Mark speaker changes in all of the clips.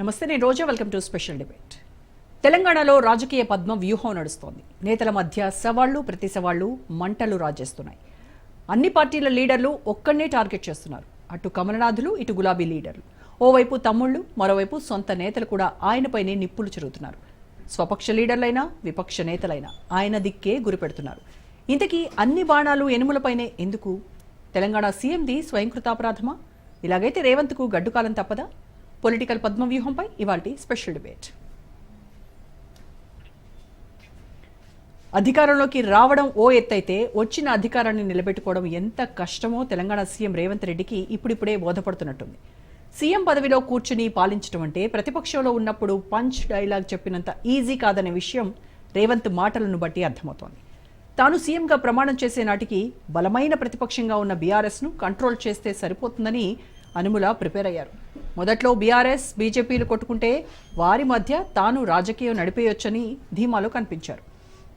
Speaker 1: నమస్తే నేను Roja. Welcome to special debate. తెలంగాణలో రాజకీయ పద్మ వ్యూహం నడుస్తోంది. నేతల మధ్య సవాళ్ళు ప్రతి సవాళ్ళు మంటలు రాజేస్తున్నాయి. అన్ని పార్టీల లీడర్లు ఒక్కడనే టార్గెట్ చేస్తున్నారు. అటు కమలనాథులు ఇటు గులాబీ లీడర్లు. ఓవైపు తమ్ముళ్ళు మరోవైపు సొంత నేతలు కూడా ఆయనపైనే నిప్పులు చెరుగుతున్నారు. స్వపక్ష లీడర్లైనా విపక్ష నేతలైనా ఆయన దిక్కే గురిపెడుతున్నారు. ఇంతకీ అన్ని బాణాలు ఎనుములపైనే ఎందుకు? తెలంగాణ సీఎంది స్వయంకృతాపరాధమా? ఇలాగైతే రేవంత్కు గడ్డుకాలం తప్పదా? పొలిటికల్ పద్మవ్యూహంపై ఇవాళ స్పెషల్ డిబేట్. అధికారంలోకి రావడం ఓ ఎత్తైతే వచ్చిన అధికారాన్ని నిలబెట్టుకోవడం ఎంత కష్టమో తెలంగాణ సీఎం రేవంత్ రెడ్డికి ఇప్పుడిప్పుడే బోధపడుతున్నట్టుంది. సీఎం పదవిలో కూర్చుని పాలించడం అంటే ప్రతిపక్షంలో ఉన్నప్పుడు పంచ్ డైలాగ్ చెప్పినంత ఈజీ కాదనే విషయం రేవంత్ మాటలను బట్టి అర్థమవుతోంది. తాను సీఎంగా ప్రమాణం చేసే నాటికి బలమైన ప్రతిపక్షంగా ఉన్న బీఆర్ఎస్ను కంట్రోల్ చేస్తే సరిపోతుందని అనుముల ప్రిపేర్ అయ్యారు. మొదట్లో బీఆర్ఎస్ బీజేపీలు కొట్టుకుంటే వారి మధ్య తాను రాజకీయం నడిపేయొచ్చని ధీమాలో కనిపించారు.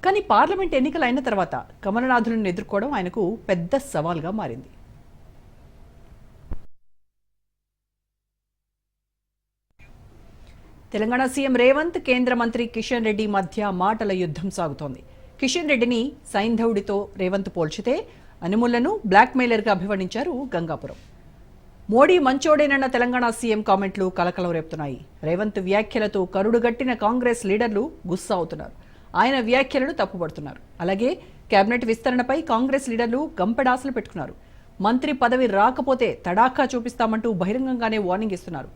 Speaker 1: కానీ పార్లమెంట్ ఎన్నికలు అయిన తర్వాత కమలనాథులను ఎదుర్కోవడం ఆయనకు పెద్ద సవాల్గా మారింది. తెలంగాణ సీఎం రేవంత్ కేంద్ర మంత్రి కిషన్ రెడ్డి మధ్య మాటల యుద్ధం సాగుతోంది. కిషన్ రెడ్డిని సైంధవుడితో రేవంత్ పోల్చితే అనుములను బ్లాక్మెయిలర్గా అభివర్ణించారు గంగాపురం. మోడీ మంచోడేనన్న తెలంగాణ సీఎం కామెంట్లు కలకలం రేపుతున్నాయి. రేవంత్ వ్యాఖ్యలతో కరుడుగట్టిన కాంగ్రెస్ లీడర్లు గుస్సా అవుతున్నారు ఆయన వ్యాఖ్యలను తప్పుపడుతున్నారు. అలాగే కేబినెట్ విస్తరణపై కాంగ్రెస్ లీడర్లు గంపెడాసలు పెట్టుకున్నారు. మంత్రి పదవి రాకపోతే తడాఖా చూపిస్తామంటూ బహిరంగంగానే వార్నింగ్ ఇస్తున్నారు.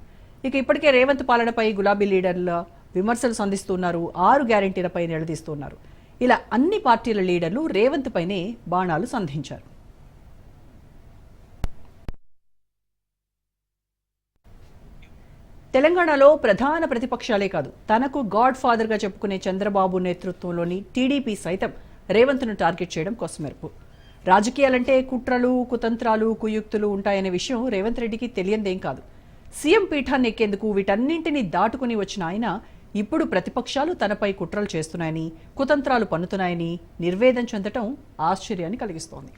Speaker 1: ఇక ఇప్పటికే రేవంత్ పాలనపై గులాబీ లీడర్ల విమర్శలు సంధిస్తున్నారు. ఆరు గ్యారంటీలపై నిలదీస్తున్నారు. ఇలా అన్ని పార్టీల లీడర్లు రేవంత్ పైనే బాణాలు సంధించారు. తెలంగాణలో ప్రధాన ప్రతిపక్షాలే కాదు తనకు గాడ్ ఫాదర్గా చెప్పుకునే చంద్రబాబు నేతృత్వంలోని టీడీపీ సైతం రేవంత్ను టార్గెట్ చేయడం కోసమెరుపు. రాజకీయాలంటే కుట్రలు కుతంత్రాలు కుయుక్తులు ఉంటాయనే విషయం రేవంత్ రెడ్డికి తెలియందేం కాదు. సీఎం పీఠాన్ని ఎక్కేందుకు వీటన్నింటినీ దాటుకుని వచ్చిన ఆయన ఇప్పుడు ప్రతిపక్షాలు తనపై కుట్రలు చేస్తున్నాయని కుతంత్రాలు పన్నుతున్నాయని నిర్వేదం చెందటం ఆశ్చర్యాన్ని కలిగిస్తోంది.